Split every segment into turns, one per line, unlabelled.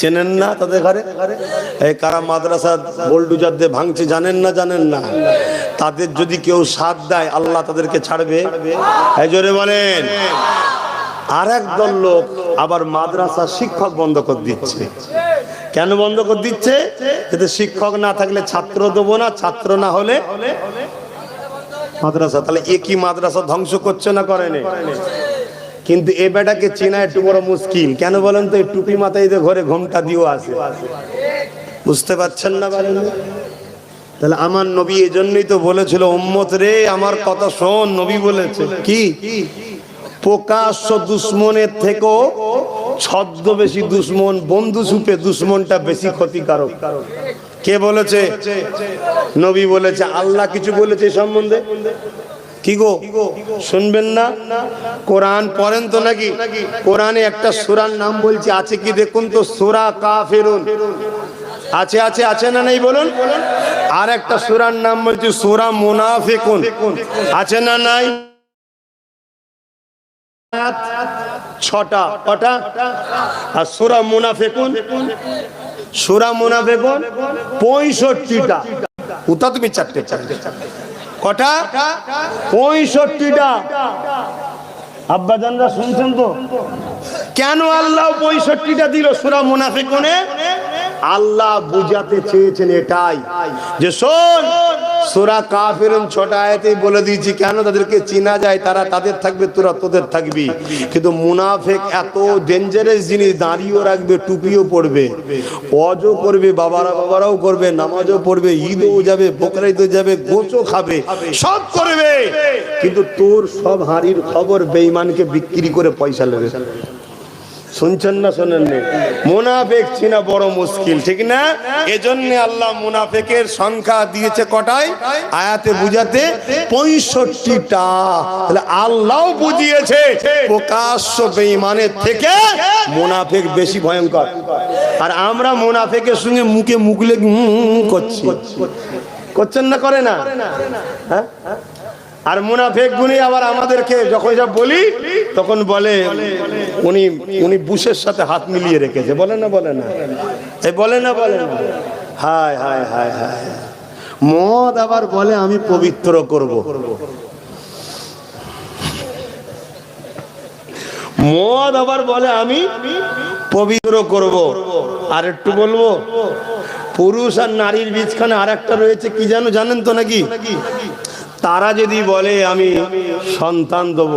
চেনেন না তাদের ঘরে? কারা মাদ্রাসা বোল্ডুজার দিয়ে ভাঙছে জানেন না জানেন না? তাদের যদি কেউ সাথ দেয়, আল্লাহ তাদেরকে ছাড়বে। জোরে বলেন। আর দল লোক আবার মাদ্রাসা শিক্ষক বন্ধ করে দিচ্ছে। কেন বন্ধ করে দিচ্ছে? এতে শিক্ষক না থাকলে ছাত্র দেবো না, ছাত্র না হলে মাদ্রাসা। তাহলে একই মাদ্রাসা ধ্বংস করছে না করেনি? কিন্তু এ বেটাকে চেনা একটু বড় মুশকিল। কেন বলেন তো, এই টুপি মাথায় দিয়ে ঘরে ঘোমটা দিয়েও আসে বুঝতে পারছেন না বলেন তাহলে আমার নবী এই জন্যই তো বলেছিল, উম্মত রে, আমার কথা শোন। নবী বলেছে, কি? প্রকাশ্য দুশ্মনের থেকেও ছদ্মবেশী দুশ্মন, বন্ধু সুপে দুশ্মনটা বেশি ক্ষতিকারক। কে বলেছে? নবী বলেছে, আল্লাহ কিছু বলেছে সম্বন্ধে? কি গো? শুনবেন না? কোরআন পড়েন তো নাকি? কোরআনে একটা সুরার নাম বলছি, আছে কি দেখুন তো? সুরা কাফিরুন। আছে আছে আছে না নেই বলুন? আর একটা সুরার নাম বলছি, সুরা মুনাফিকুন। আছে না নাই? ছটা, কটা? আর সুরা মুনাফিকুন? সুরা মুনাফিকুন পঁয়ষট্টিটা। কোথা তুমি চারটে চারটে। কটা? পঁয়ষট্টিটা। আব্বা জানরা শুনছেন তো? কেন আল্লাহ পঁয়ষট্টিটা দিল সুরা মুনাফিকুনে? আল্লাহ বুঝাতে চেয়েছেন এটাই। যে শোন, সুরা কাফিরুন ছটা আয়াতেই বলে দিয়েছি, কেন তাদেরকে চিনা যায়? তারা তাদের থাকবে, তোরা তোদের থাকবি। কিন্তু মুনাফেক এত ডেঞ্জারাস জিনিস, দাঁড়িয়েও রাখবে, টুপিও পড়বে অজও করবে, বাবারা বাবারাও করবে, নামাজও পড়বে, ঈদও যাবে বকরাইতেও যাবে গোচও খাবে, সব করবে। কিন্তু তোর সব হাড়ির খবর বেঈমানকে বিক্রি করে পয়সা নেবে। শুনছেন না শোনেন মুনাফেক চিনা বড় মুশকিল, ঠিক না? এজন্য আল্লাহ মুনাফেকের সংখ্যা দিয়েছে কটায়? আয়াতে বুঝাতে পঁয়ষট্টিটা। তাহলে আল্লাহ বুঝিয়েছে, প্রকাশ্য বেঈমানের থেকে মুনাফেক বেশি ভয়ঙ্কর। আর আমরা মুনাফেকের সঙ্গে মুখে মুখ মুখলে করছি। করছেন না, করে না? হ্যাঁ? আর মুনাফেক গুনি আবার আমাদেরকে যখন যা বলি, তখন বলে, উনি উনি বুশের সাথে হাত মিলিয়ে রেখেছে। বলে না বলে না? এই বলে না বলে না? হায় হায় হায় হায়। মদ আবার বলে, আমি পবিত্র করব। মদ আবার বলে, আমি পবিত্র করব। আর একটু বলব, পুরুষ আর নারীর বীজখানে আর একটা রয়েছে, কি জানো? জানেন তো নাকি? তারা যদি বলে, আমি সন্তান দেব,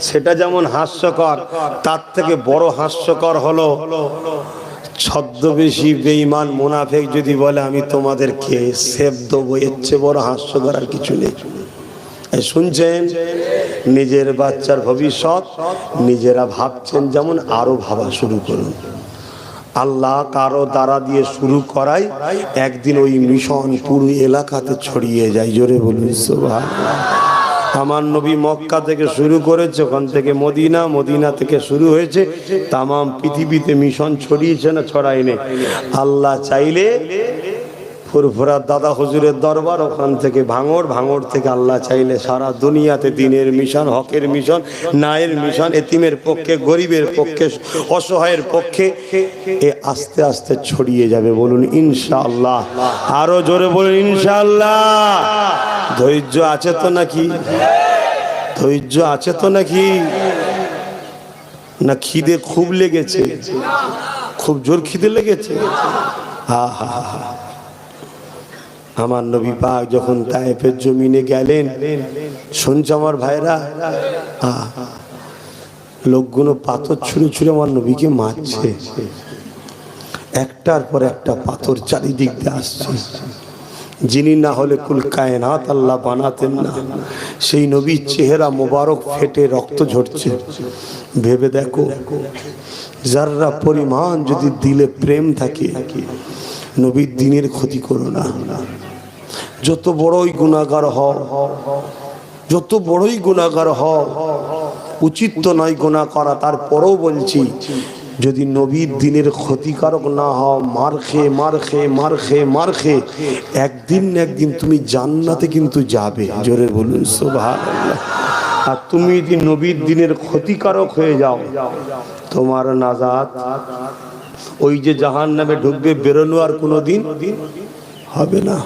সেটা যেমন হাস্যকর, তার থেকে বড় হাস্যকর হলো, ছদ্মবেশী বেঈমান মুনাফেক যদি বলে, আমি তোমাদেরকে সেব দেবো, এর চেয়ে বড় হাস্যকর আর কিছু নেই। শুনছেন? নিজের বাচ্চার ভবিষ্যৎ, নিজেরা ভাবছেন, যেমন আরও ভাবা শুরু করুন। আল্লাহ কারও দ্বারা দিয়ে শুরু করাই, একদিন ওই মিশন পুরো এলাকাতে ছড়িয়ে যায়। জোরে বলুন আমার নবী মক্কা থেকে শুরু করেছে, ওখান থেকে মদিনা মদিনা থেকে শুরু হয়েছে। তামাম পৃথিবীতে মিশন ছড়িয়েছে না ছড়ায়নি। আল্লাহ চাইলে ফুরফুরা দাদা হুজুরের দরবার, ওখান থেকে ভাঙর ভাঙর থেকে আল্লাহ চাইলে সারা দুনিয়াতে দিনের মিশন, হকের মিশন, নায়ের মিশন, এতিমের পক্ষে, গরিবের পক্ষে, অসহায়ের পক্ষে, এ আস্তে আস্তে ছড়িয়ে যাবে বলুন ইনশাআল্লাহ। আরও জোরে বলুন ইনশাআল্লাহ। ধৈর্য আছে তো নাকি? ধৈর্য আছে তো নাকি? না খিদে খুব লেগেছে। খুব জোর খিদে লেগেছে? হা হা হা। আমার নবী পাক যখন তায়েফের জমিনে গেলেন, শুনছ আমার ভাইরা? লোকগুলো পাথর ছুঁড়ে ছুঁড়ে আমার নবীকে মারছে। একটার পর একটা পাথর চারিদিক দিয়ে আসছে। যিনি না হলে কুল কায়নাত আল্লাহ বানাতেন না। সেই নবীর চেহারা মোবারক ফেটে রক্ত ঝরছে। ভেবে দেখো, যাররা পরিমাণ যদি দিলে প্রেম থাকে, নবীর দিনের ক্ষতি করো না। যত বড়ই গুণাগার হও, যত বড়ই গুণাগার হও, উচিত তো নয় গুণা করা, তারপরেও বলছি, যদি নবীর দিনের ক্ষতিকারক না হও, মার খেয়ে মার খেয়ে মার খেয়ে মার খেয়ে, একদিন না একদিন তুমি জান্নাতে কিন্তু যাবে, জোরে বলুন আর তুমি যদি নবীর দিনের ক্ষতিকারক হয়ে যাও, তোমার নাজাত, ওই যে জাহান নামে ঢুকবে, বেরোনো আর কোনো দিন হবে না।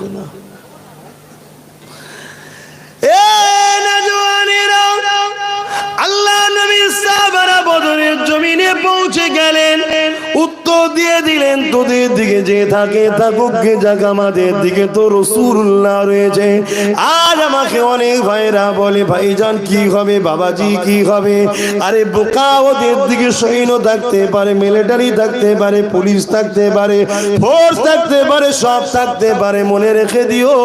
সাহাবারা বদরের জমিনে পৌঁছে গেলেন। উত্তর দিয়ে দিলেন, তোদের দিকে যে থাকে থাকুক গে যাক আমাদের দিকে তো রসুল্লাহ রয়েছে। আর আমাকে অনেক ভাইরা বলে, ভাইজান, কি হবে? বাবাজি, কি হবে? আরে, বোকা ওদের দিকে সৈন্য থাকতে পারে, মিলিটারি থাকতে পারে, পুলিশ থাকতে পারে ফোর্স থাকতে পারে, সব থাকতে পারে, মনে রেখে দিও।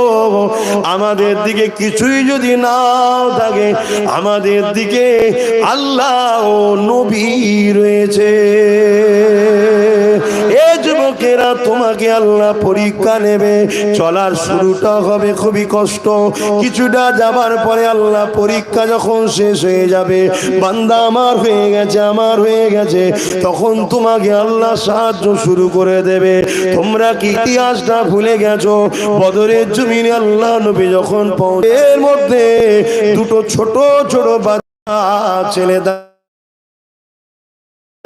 আমাদের দিকে কিছুই যদি নাও থাকে, আমাদের দিকে আল্লাহ ও নবী রয়েছে। যুবকেরা তোমাকে আল্লাহ পরীক্ষা নেবে। চলার শুরুটা হবে খুবই কষ্ট। কিছুটা যাবার পরে আল্লাহ পরীক্ষা যখন শেষ হয়ে যাবে, বান্দা আমার হয়ে গেছে, আমার হয়ে গেছে, তখন তোমাকে আল্লাহ সাহায্য শুরু করে দেবে। তোমরা কি ইতিহাসটা ভুলে গেছো? বদরের জমিনে আল্লাহ নবী যখন এর মধ্যে দুটো ছোট ছোট বাচ্চা ছেলে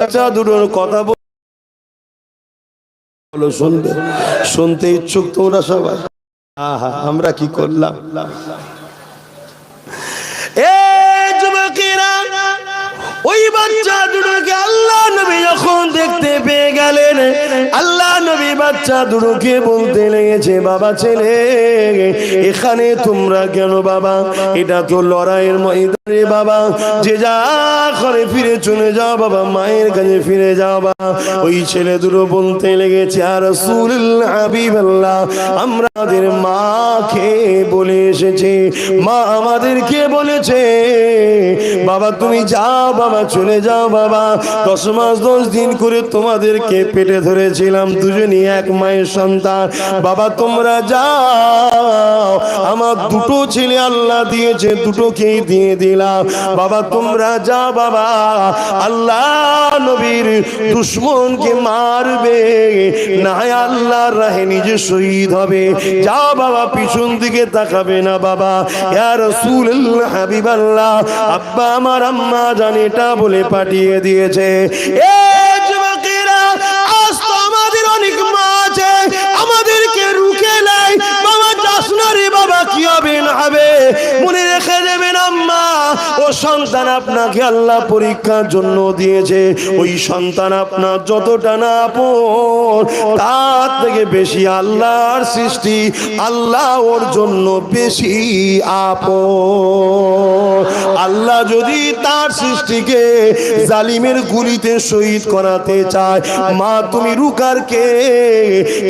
বাচ্চা, দুটোর কথা বল- শুনবে। শুনতে ইচ্ছুক তোমরা সবাই। আহা, আমরা কি করলাম? ওই বাচ্চা দুটোকে আল্লাহ নবী যখন দেখতে পেয়ে গেলেন, আল্লাহ নবী বাচ্চা দুটোকে বলতে লেগেছে, বাবা ছেলে এখানে তোমরা কেন বাবা? এটা তো লড়াইয়ের ময়দানে বাবা। যে যা করে ফিরে চলে যাও বাবা, মায়ের কাছে ফিরে যাও বাবা। ওই ছেলে দুটো বলতে লেগেছে আর হাবিবাল্লাহ আমাদের মাকে বলে এসেছে, মা আমাদেরকে বলেছে, বাবা তুমি যাও বাবা, চলে যাও বাবা। দশ মাস, দশ দিন করে তোমাদেরকে পেটে ধরেছিলাম, দুজনই এক মায়ের সন্তান। বাবা, তোমরা যাও। আমার দুটো ছেলে আল্লাহ দিয়েছে, দুটোকেই দিয়ে দিলাম। বাবা, তোমরা যা বাবা। আল্লাহ নবীর দুশ্মনকে মারবে। না আল্লাহর রাহে নিজে শহীদ হবে। যা বাবা, পিছন দিকে তাকাবে না বাবা। ইয়া রাসূলুল্লাহ, হাবিবাল্লাহ। আব্বা আমার আম্মা জান, এটা বলে পাঠিয়ে দিয়েছে। এ কি হবে না হবে। মনে রেখে দেবেন আল্লাহ তার যদি তার সৃষ্টিকে জালিমের গুলিতে শহীদ করাতে চায়, মা তুমি রুকার কে?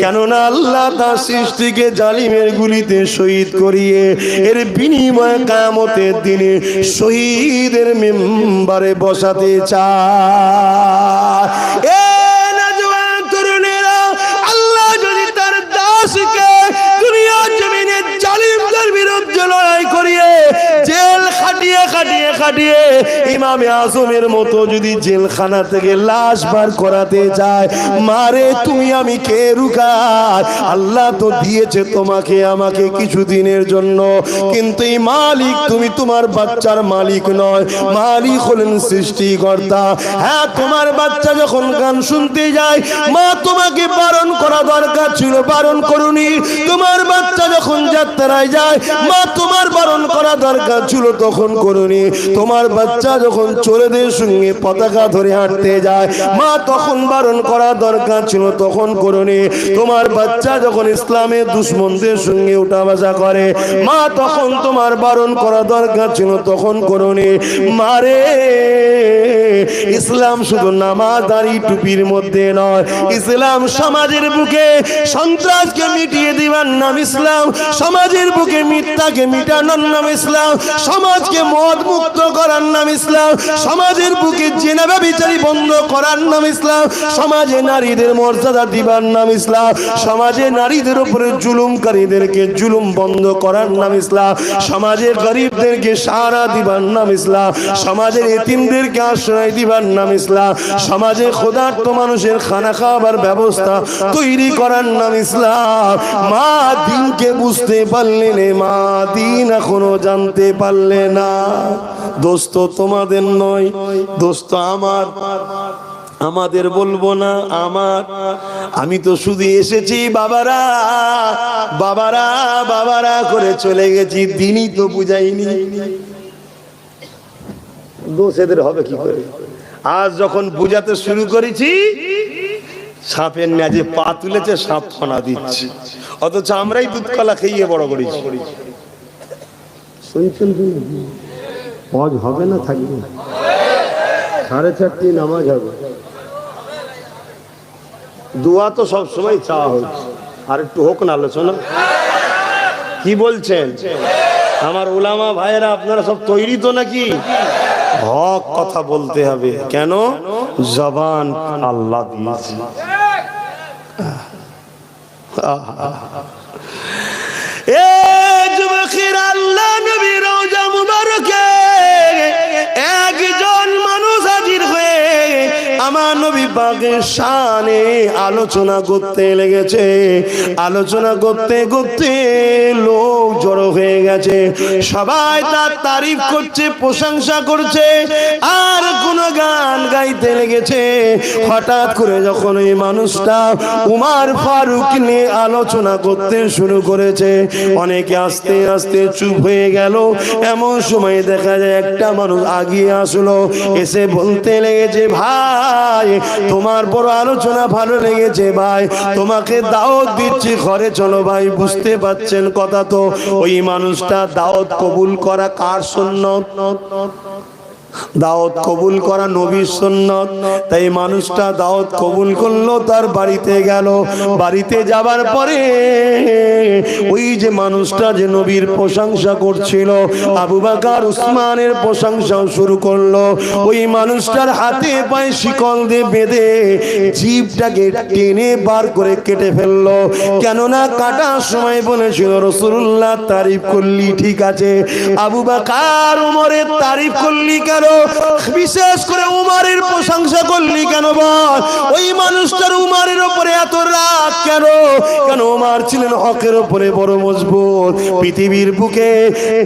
কেননা আল্লাহ তার সৃষ্টিকে জালিমের গুলিতে শহীদ করিয়ে, এর বিনিময়ে কামতের দিনে শহীদের মেম্বারে বসাতে চায়। তরুণেরা, আল্লাহ যদি তার দাসকে দুনিয়ার জমিনে জালিমদের বিরুদ্ধে লড়াই করিয়ে জেল খাটিয়ে খাটিয়ে খাটিয়ে ইমামে আজমের মতো যদি জেলখানা থেকে লাশ বার করাতে যায়, মারে তুমি আমি কে রুকার? আল্লাহ তো দিয়েছে তোমাকে আমাকে কিছু দিনের জন্য। কিন্তু এই মালিক তুমি তোমার বাচ্চার মালিক নয়, মালিক হলেন সৃষ্টিকর্তা। হ্যাঁ তোমার বাচ্চা যখন গান শুনতে যায়, মা তোমাকে বারণ করা দরকার ছিল, বারণ করুনি। তোমার বাচ্চা যখন যাত্রায় যায়, মা তোমার বারণ করা দরকার ছিল, তখন করুনি। তোমার বাচ্চা যখন চোরেদের সঙ্গে পতাকা ধরে হাঁটতে যায়, মা তখন বারণ করা দরকার ছিল, তখন করুনি তোমার বাচ্চা যখন ইসলামের দুশ্মনদের সঙ্গে উঠা বসা করে, মা তখন তোমার বারণ করা দরকার ছিল, তখন করুনি মারে ইসলাম শুধু নামাজ দাড়ি টুপির মধ্যে নয়, ইসলাম সমাজের বুকে সন্ত্রাসকে মিটিয়ে দিবার নাম ইসলাম, সমাজের বুকে মিথ্যাকে মিটানোর নাম ইসলাম, সমাজকে মদ মুক্ত করার নাম ইসলাম। সমাজের বুকে জেনাবা বিচারি বন্ধ করার নাম ইসলাম। সমাজে নারীদের মর্যাদা দিবার নাম ইসলাম। সমাজে নারীদের উপরে জুলুমকারীদেরকে জুলুম বন্ধ করার নাম ইসলাম। সমাজের গরিবদেরকে সাহারা দিবার নাম ইসলাম। সমাজের এতিমদেরকে আশ্রয় দিবার নাম ইসলাম। সমাজে ক্ষুধার্ত মানুষের খানা খাওয়াবার ব্যবস্থা তৈরি করার নাম ইসলাম। মা দিনকে বুঝতে পারলে না, মা দিন এখনও জানতে পারলে না। দোস্ত তোমাদের নয়। দোস্ত আমার, আমাদের বলব না আমার। আমি তো শুধু এসেছি বাবারা বাবারা বাবারা করে চলে গেছি, দিনই তো বুঝাইনি। দোষ এদের হবে কি করে? আজ যখন বুঝাতে শুরু করেছি, সাপের ন্যাজে পা তুলেছে, সাপ ফনা দিচ্ছে। অথচ আমরাই দুধ কলা খেয়ে বড় করেছি। শুনছেন হজ হবে না থাকবে? সাড়ে চারটি নামাজ হবে। দোয়া তো সবসময় চাওয়া হচ্ছে। আর একটু হোক না আলোচনা। কি বলছেন? আমার ওলামা ভাইয়েরা, আপনারা সব তৈরি তো নাকি? হক কথা বলতে হবে। কেন? জবান আল্লাহ এ যুবকের আল্লাহ নবী রওজা মুবারকে। আমার নবী পাকের শানে আলোচনা করতে লেগেছে। আলোচনা করতে করতে লোক জড়ো হয়ে গেছে। সবাই তার তারিফ করছে, প্রশংসা করছে, আর কোন গান গাইতে লেগেছে। হঠাৎ করে যখন এই মানুষটা উমার ফারুক নিয়ে আলোচনা করতে শুরু করেছে, অনেকে আস্তে আস্তে চুপ হয়ে গেল। এমন সময় দেখা যায় একটা মানুষ আগিয়ে আসলো, এসে বলতে লেগেছে, ভাই তোমার বড় আলোচনা ভালো লেগেছে ভাই। তোমাকে দাওয়াত দিচ্ছি, ঘরে চলো ভাই, বুঝতে পারছেন কথা তো। ওই মানুষটা দাওয়াত কবুল করা কার সুন্নত? দাওয়াত কবুল করা নবীর সুন্নত। তাই মানুষটা দাওয়াত কবুল করল, তার বাড়িতে গেল। বাড়িতে যাবার পরে ওই যে মানুষটা যে নবীর প্রশংসা করছিল, আবু বাকার, উসমানের প্রশংসাও শুরু করল। ওই মানুষটার হাতে পায়ে শিকল দিয়ে বেঁধে জিভটাকে টেনে বার করে কেটে ফেলল। কেননা কাটার সময় বলেছিল, রসুল্লাহ, তারিফ করলি ঠিক আছে। আবু বাকার, উমরের তারিফ করলি কেন? বিশেষ করে উমারের প্রশংসা করলি কেন বল? ওই মানুষটার উমারের উপরে এত রাগ কেন? কেন উমার ছিলেন হকের উপরে বড় মজবুত? পৃথিবীর বুকে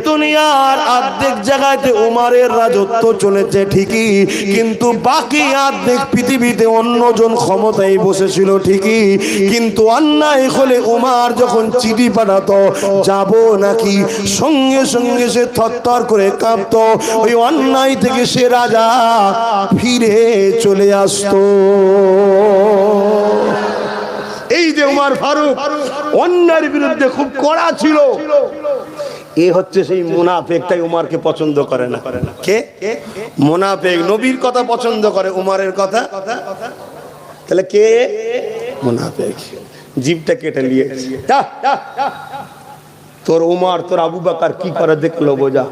দুনিয়ার অর্ধেক জায়গাতে উমারের রাজত্ব চলেছে ঠিকই, কিন্তু বাকি অর্ধেক পৃথিবীতে অন্যজন ক্ষমতায় বসেছিল ঠিকই, কিন্তু অন্যায় হলে উমার যখন চিঠি পাঠাতো, যাব নাকি? সঙ্গে সঙ্গে সে থরথর করে কাঁপতো। ওই অন্যায় থেকে সে রাজা ফিরে চলে আসতো। এই যে উমার ফারুক অন্যায়ের বিরুদ্ধে খুব কড়া ছিল। এ হচ্ছে সেই মুনাফেক, তাই উমারকে পছন্দ করে না। কে? মুনাফেক, নবীর কথা পছন্দ করে, উমারের কথা। তাহলে কে? মুনাফেক। জিভটা কেটে নিয়ে। তোর উমার, তোর আবু বাকার কি করে দেখল বোঝা?